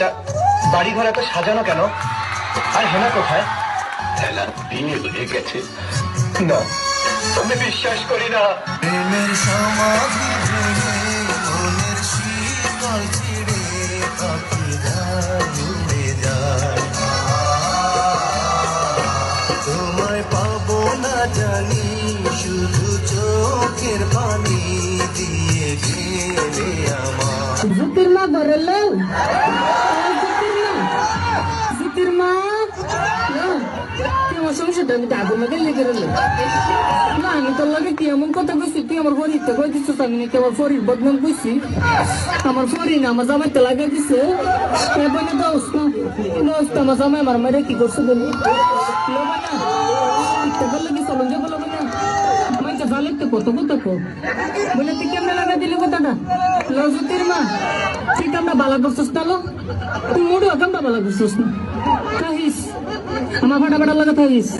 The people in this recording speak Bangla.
চাচা বাড়ি ঘর এত সাজানো কেন? আর হেনা কোথায়? হয়ে গেছে। না। আমি বিশ্বাস করি না। প্রেমের সমাধি মনের শীতল ছিড়ে উড়ে যায়। তোমায় পাবো না জানি জিতির মা ধরলো জিতির মা জিতির মা আমার সংসারটা আমি আগুন লাগে লেগে রইল না আমি তোর লাগে তুই এমন কথা কইছি তুই আমার ফরিতে কই দিচ্ছিস আমি নাকি আমার ফরির বদনাম কইছি আমার ফরি না আমার জামাইতে লাগে দিছে এবারে দোস্ত দোস্ত আমার জামাই আমার মারে কি করছে না লোবা না মাইটা ভালো তো কত কত বলে, তুই কেমনে লাগা দিলি কথাটা? লজতির মা, তুই কামটা বালা করছিস না লো? তুই মোড়ে কামটা বালা করছিস না? থাকিস, আমার ফাটা ফাটা লাগা থাকিস।